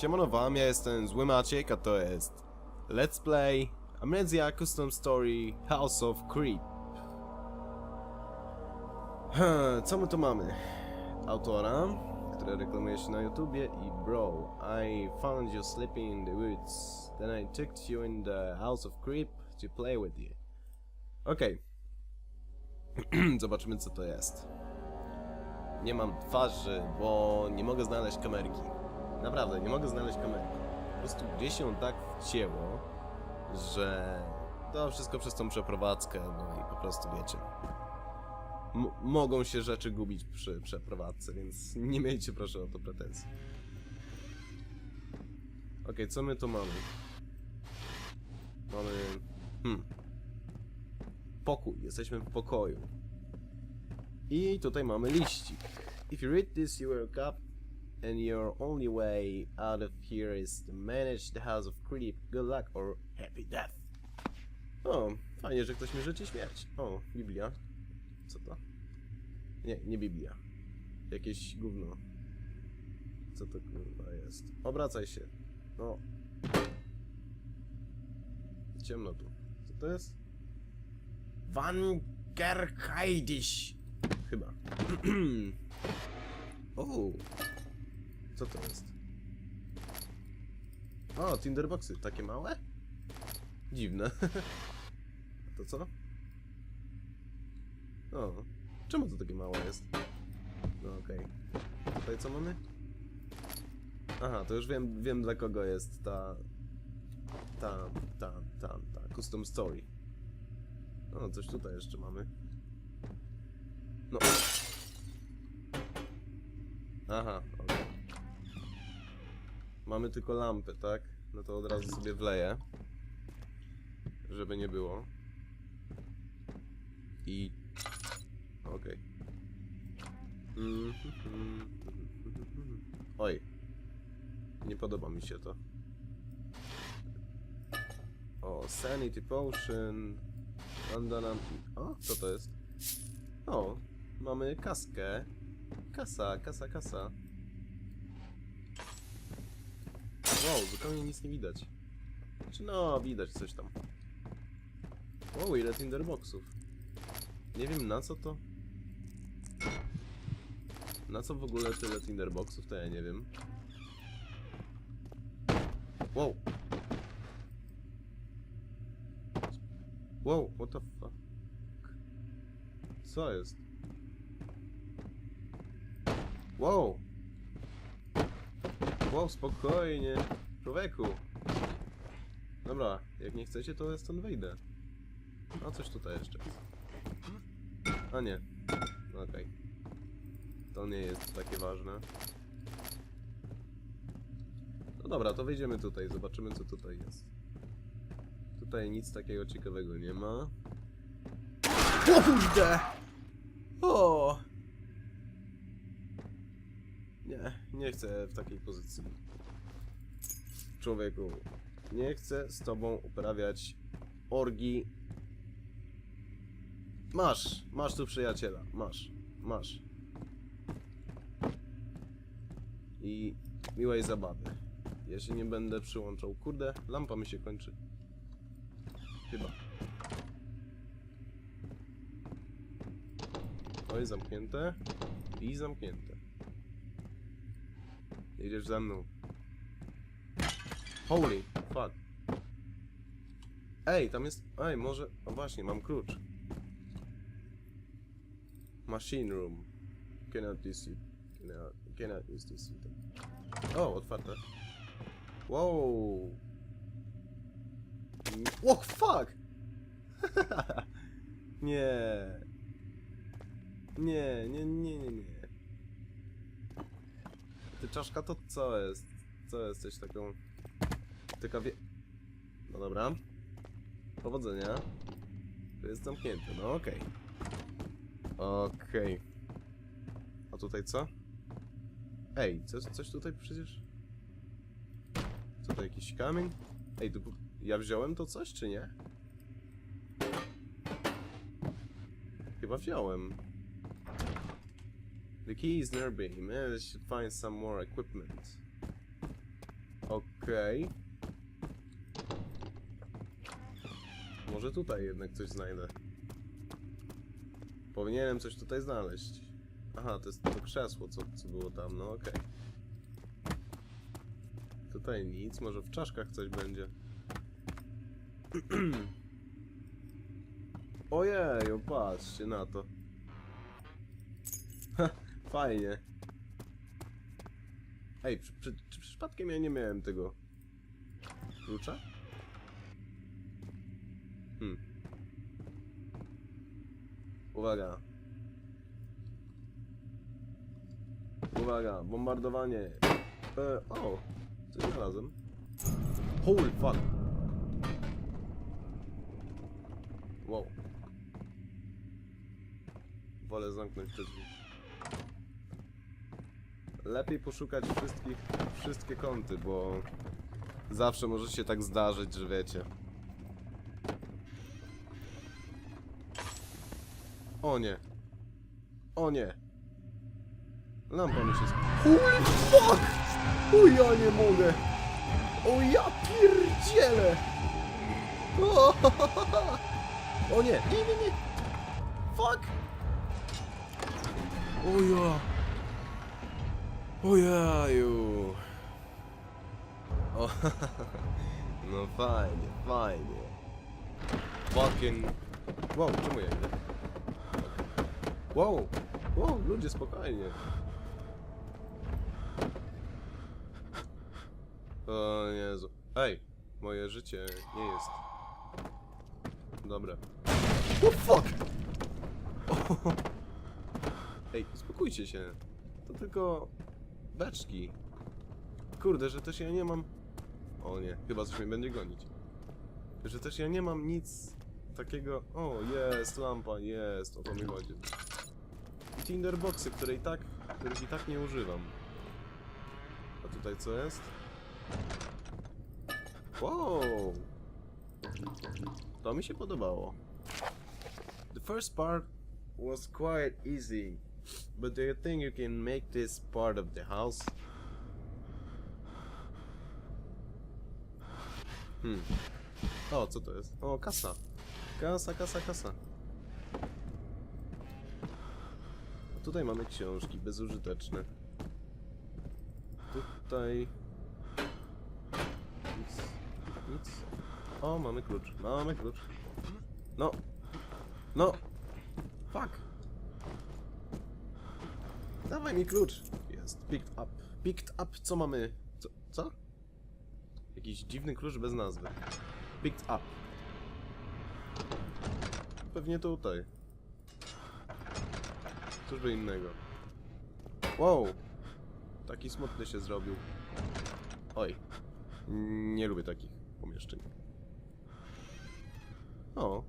Siemano wam, ja jestem Zły Maciek, a to jest Let's Play Amnesia Custom Story House of Creep. Hmm, co my tu mamy? Autora, który reklamuje się na YouTubie i Bro, I found you sleeping in the woods. Then I took you in the House of Creep to play with you. Okej. Zobaczymy co to jest. Nie mam twarzy, bo nie mogę znaleźć kamerki. Naprawdę, nie mogę znaleźć kamerki. Po prostu gdzieś się tak wcięło, że to wszystko przez tą przeprowadzkę, no i po prostu wiecie. Mogą się rzeczy gubić przy przeprowadzce, więc nie miejcie proszę o to pretensji. Okej, co my tu mamy? Mamy... Hmm. Pokój, jesteśmy w pokoju. I tutaj mamy liścik. If you read this, you will up and your only way out of here is to manage the House of Creep. Good luck or happy death. O, fajnie, że ktoś mi życzy śmierć. O, Biblia. Co to? Nie, nie Biblia. Jakieś gówno. Co to kurwa jest? Obracaj się. No. Ciemno tu. Co to jest? Van Gerkaidisch. Chyba. o. Co to jest? O, Tinderboxy. Takie małe? Dziwne. A to co? O. Czemu to takie małe jest? No okej. Tutaj co mamy? Aha, to już wiem, wiem dla kogo jest ta... Ta, ta, ta, ta, custom story. O, coś tutaj jeszcze mamy. No. Aha. Mamy tylko lampy, tak? No to od razu sobie wleję. Żeby nie było. I... Okej. Mhm. Oj. Nie podoba mi się to. O, Sanity Potion. Bandana... O, co to jest? O, mamy kaskę. Kasa, kasa, kasa. Wow, zupełnie nic nie widać. Czy no, widać coś tam. Wow, ile tinderboxów. Nie wiem na co to. Na co w ogóle tyle tinderboxów, to ja nie wiem. Wow. Wow, what the fuck? Co jest? Wow! Wow, spokojnie. Człowieku. Dobra, jak nie chcecie, to ja stąd wyjdę. A coś tutaj jeszcze. A nie. Okej. To nie jest takie ważne. No dobra, to wejdziemy tutaj, zobaczymy co tutaj jest. Tutaj nic takiego ciekawego nie ma. Kurde! O! Nie, chcę w takiej pozycji. Człowieku, nie chcę z tobą uprawiać orgi. Masz, masz tu przyjaciela, masz, masz. I miłej zabawy. Ja się nie będę przyłączał. Kurde, lampa mi się kończy. Chyba. Oj, zamknięte. I zamknięte. Jedziesz za mną. Holy fuck. Ej, tam jest... Ej, może... O właśnie, mam klucz. Machine room. Cannot use it. Cannot, cannot use this. O, otwarte. Wow. O, fuck! nie. Nie, nie, nie, nie, nie. Ty czaszka to co jest? Co jesteś taką... Taka wie... No dobra. Powodzenia. To jest zamknięte, no okej. Okej. A tutaj co? Ej, coś, coś tutaj przecież... Co to, jakiś kamień? Ej, tu... Ja wziąłem to coś, czy nie? Chyba wziąłem. The key is nearby. Maybe I should find some more equipment. Okej. Może tutaj jednak coś znajdę. Powinienem coś tutaj znaleźć. Aha, to jest to krzesło, co, co było tam, no okej. Tutaj nic, może w czaszkach coś będzie. Ojej, patrzcie na to. Fajnie. Ej, przy, przy, czy przypadkiem ja nie miałem tego klucza? Hmm. Uwaga. Uwaga, bombardowanie. E, o, coś znalazłem. Holy fuck. Wow. Wolę zamknąć te drzwi. Lepiej poszukać wszystkich, wszystkie kąty, bo zawsze może się tak zdarzyć, że wiecie. O nie. O nie. Lampa mi się sk... Holy fuck! O ja nie mogę! O ja pierdzielę! O, o nie, nie, nie, nie! Fuck! O ja! O jaju! O, no fajnie, fajnie. Fucking... Wow, czemu ja? Wow, wow, ludzie spokojnie. O Jezu. Ej, moje życie nie jest... Dobre. Oh fuck! Ej, uspokójcie się. To tylko... beczki. Kurde, że też ja nie mam... O nie, chyba coś mnie będzie gonić. Że też ja nie mam nic takiego... O, jest, lampa, jest, o to mi chodzi. I Tinderboxy, które i tak, których i tak nie używam. A tutaj co jest? Wow! To mi się podobało. The first part was quite easy, but do you think you can make this part of the house? Hmm. O, co to jest? O, kasa. Kasa, kasa, kasa. Tutaj mamy książki bezużyteczne. Tutaj... Nic. Nic. O, mamy klucz. Mamy klucz. No. No. Fuck. Dawaj mi klucz. Jest. Picked up. Picked up. Co mamy? Co? Co? Jakiś dziwny klucz bez nazwy. Picked up. Pewnie tutaj. Cóż by innego. Wow. Taki smutny się zrobił. Oj. Nie lubię takich pomieszczeń. O.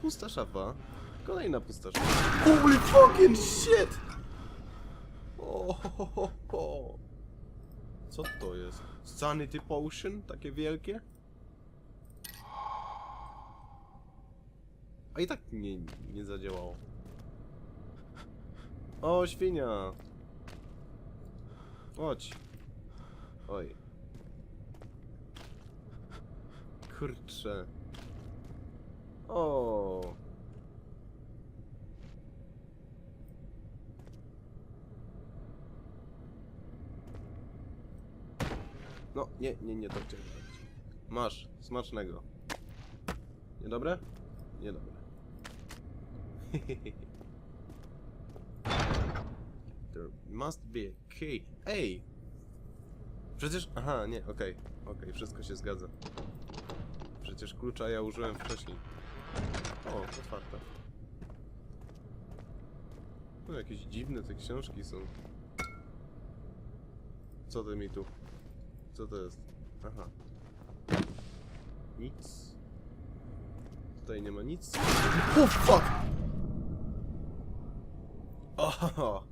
Pusta szafa. Kolejna pusta. Holy fucking shit! O, ho, ho, ho. Co to jest? Sanity Potion? Takie wielkie? A i tak nie, nie zadziałało. O, świnia! Chodź. Oj. Kurczę. O. No, nie, nie, nie to chciałem zrobić. Masz, smacznego. Niedobre? Niedobre. There must be a key. Ej! Przecież... Aha, nie, okej. Okej, wszystko się zgadza. Przecież klucza ja użyłem wcześniej. O, otwarte. No, jakieś dziwne te książki są. Co ty mi tu? Co to jest? Aha. Nic. Tutaj nie ma nic. Oh fuck! Oho!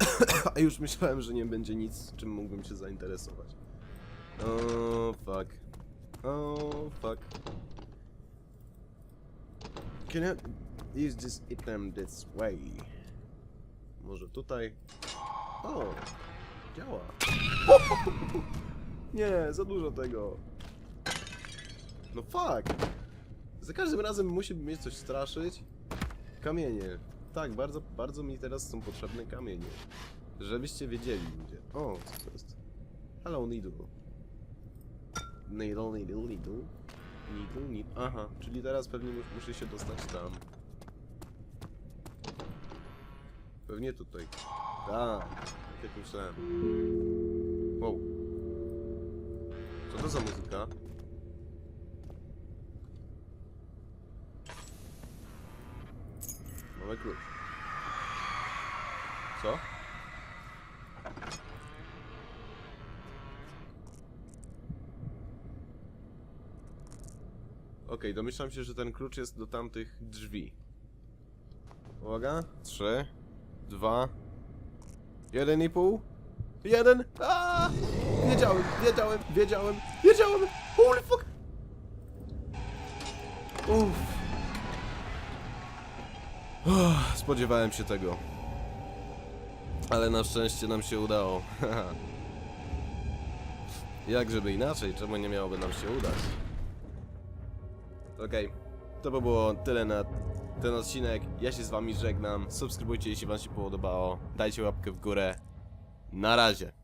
A już myślałem, że nie będzie nic, czym mógłbym się zainteresować. O fuck. O fuck. Can I use this item this way? Może tutaj? O! Działa. Nie, za dużo tego. No fuck. Za każdym razem musi mnie coś straszyć. Kamienie. Tak, bardzo, bardzo mi teraz są potrzebne kamienie. Żebyście wiedzieli ludzie. O, co to jest? Hello, Needle. Needle, needle, needle. Needle, needle. Aha, czyli teraz pewnie mus- muszę się dostać tam. Pewnie tutaj. Tak, jak myślałem. Wow. Co to za muzyka? Mamy klucz. Co? Okej, domyślam się, że ten klucz jest do tamtych drzwi. Uwaga. Trzy, dwa, jeden i pół, jeden. Aaaa! Wiedziałem, wiedziałem, wiedziałem, wiedziałem. Holy fuck! Uff. Uff, Spodziewałem się tego. Ale na szczęście nam się udało. Jak żeby inaczej, czemu nie miałoby nam się udać? Okej, to by było tyle na ten odcinek. Ja się z wami żegnam. Subskrybujcie, jeśli wam się podobało. Dajcie łapkę w górę. Na razie.